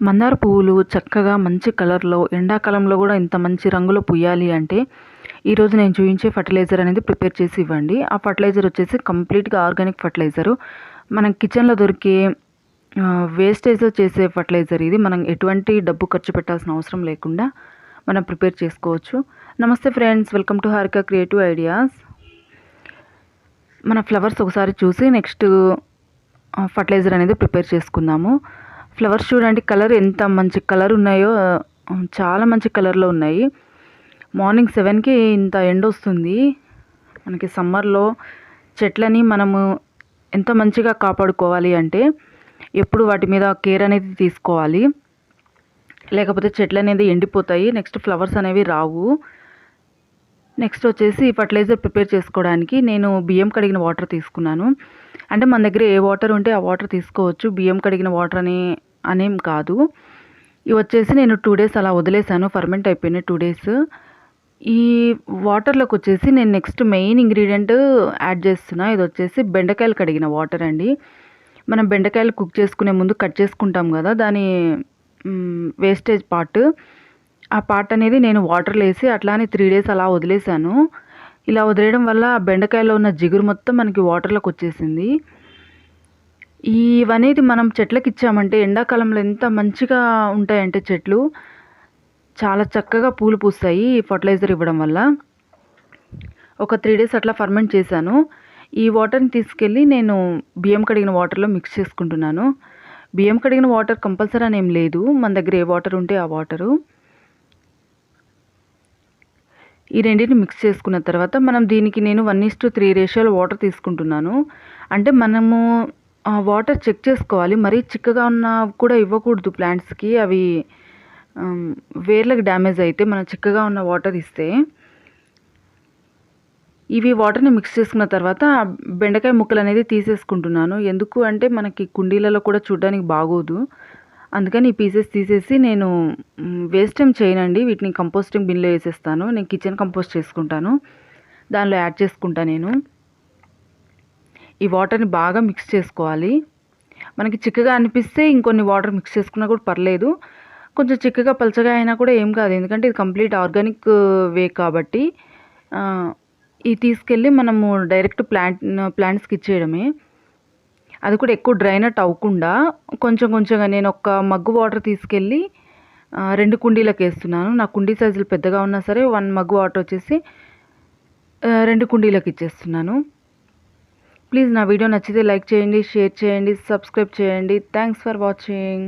మందార పువ్వులు చక్కగా మంచి కలర్లో ఎండాకాలంలో కూడా ఇంత మంచి రంగులో పూయాలి అంటే ఈరోజు నేను చూపించే ఫర్టిలైజర్ అనేది ప్రిపేర్ చేసి ఇవ్వండి. ఆ ఫర్టిలైజర్ వచ్చేసి కంప్లీట్గా ఆర్గానిక్ ఫర్టిలైజరు. మనం కిచెన్లో దొరికే వేస్టేజ్లో చేసే ఫర్టిలైజర్ ఇది. మనం ఎటువంటి డబ్బు ఖర్చు పెట్టాల్సిన అవసరం లేకుండా మనం ప్రిపేర్ చేసుకోవచ్చు. నమస్తే friends welcome to Harika creative ideas. మన ఫ్లవర్స్ ఒకసారి చూసి నెక్స్ట్ ఫర్టిలైజర్ అనేది ప్రిపేర్ చేసుకుందాము. ఫ్లవర్స్ చూడండి కలర్ ఎంత మంచి కలర్ ఉన్నాయో చాలా మంచి కలర్లో ఉన్నాయి. మార్నింగ్ సెవెన్కి ఇంత ఎండ వస్తుంది. మనకి సమ్మర్లో చెట్లని మనము ఎంత మంచిగా కాపాడుకోవాలి అంటే ఎప్పుడు వాటి మీద కేర్ అనేది తీసుకోవాలి. లేకపోతే చెట్లు అనేది ఎండిపోతాయి నెక్స్ట్ ఫ్లవర్స్ అనేవి రావు. నెక్స్ట్ వచ్చేసి ఫర్టిలైజర్ ప్రిపేర్ చేసుకోవడానికి నేను బియ్యం కడిగిన వాటర్ తీసుకున్నాను. అంటే మన దగ్గర ఏ వాటర్ ఉంటే ఆ వాటర్ తీసుకోవచ్చు. బియ్యం కడిగిన వాటర్ అని అనేం కాదు. ఇవి వచ్చేసి నేను టూ డేస్ అలా వదిలేసాను ఫర్మెంట్ అయిపోయినాయి టూ డేస్ ఈ వాటర్లోకి వచ్చేసి నేను నెక్స్ట్ మెయిన్ ఇంగ్రీడియంట్ యాడ్ చేస్తున్నా. ఇది వచ్చేసి బెండకాయలు కడిగిన వాటర్ అండి. మనం బెండకాయలు కుక్ చేసుకునే ముందు కట్ చేసుకుంటాం కదా దాని వేస్టేజ్ పార్ట్ ఆ పార్ట్ అనేది నేను వాటర్లో వేసి అట్లానే త్రీ డేస్ అలా వదిలేసాను ఇలా వదిలేయడం వల్ల ఆ బెండకాయలో ఉన్న జిగురు మొత్తం మనకి వాటర్లోకి వచ్చేసింది. ఇవనేది మనం చెట్లకి ఇచ్చామంటే ఎండాకాలంలో ఎంత మంచిగా ఉంటాయంటే చెట్లు. చాలా చక్కగా పూలు పూస్తాయి ఈ ఫర్టిలైజర్ ఇవ్వడం వల్ల. ఒక త్రీ డేస్ అట్లా ఫర్మెంట్ చేశాను. ఈ వాటర్ని తీసుకెళ్ళి నేను బియ్యం కడిగిన వాటర్లో మిక్స్ చేసుకుంటున్నాను. బియ్యం కడిగిన వాటర్ కంపల్సరీ అని ఏం లేదు. మన దగ్గర ఏ వాటర్ ఉంటే ఆ వాటరు. ఈ రెండింటిని మిక్స్ చేసుకున్న తర్వాత మనం దీనికి నేను వన్ ఈస్ టు త్రీ రేషియోలో వాటర్ తీసుకుంటున్నాను. అంటే మనము వాటర్ చెక్ చేసుకోవాలి. మరీ చిక్కగా ఉన్న కూడా ఇవ్వకూడదు ప్లాంట్స్కి అవి వేర్లకు డ్యామేజ్ అయితే మనం చిక్కగా ఉన్న వాటర్ ఇస్తే. ఇవి వాటర్ని మిక్స్ చేసుకున్న తర్వాత బెండకాయ ముక్కలు అనేది తీసేసుకుంటున్నాను. ఎందుకు అంటే మనకి కుండీలలో కూడా చూడడానికి బాగోదు. అందుకని ఈ పీసెస్ తీసేసి నేను వేస్ట్ ఏం చేయనండి. వీటిని కంపోస్టింగ్ బిన్లో వేసేస్తాను. నేను కిచెన్ కంపోస్ట్ చేసుకుంటాను. దానిలో యాడ్ చేసుకుంటా నేను. ఈ వాటర్ని బాగా మిక్స్ చేసుకోవాలి. మనకి చిక్కగా అనిపిస్తే ఇంకొన్ని వాటర్ మిక్స్ చేసుకున్నా కూడా పర్లేదు. కొంచెం చిక్కగా పలచగా అయినా కూడా ఏం కాదు. ఎందుకంటే ఇది కంప్లీట్ ఆర్గానిక్ uh, వే కాబట్టి uh, ఇది తీసుకెళ్ళి మనము డైరెక్ట్ ప్లాంట్ uh, ప్లాంట్స్కి ఇచ్చేయడమే. అది కూడా ఎక్కువ డ్రైనట్ అవ్వకుండా కొంచెం కొంచెంగా నేను ఒక మగ్గు వాటర్ తీసుకెళ్ళి రెండు కుండీలకు వేస్తున్నాను. నా కుండీ సైజులు పెద్దగా ఉన్నా సరే వన్ మగ్గు వాటర్ వచ్చేసి రెండు కుండీలకు ఇచ్చేస్తున్నాను. ప్లీజ్ నా వీడియో నచ్చితే లైక్ చేయండి షేర్ చేయండి సబ్స్క్రైబ్ చేయండి. Thanks for watching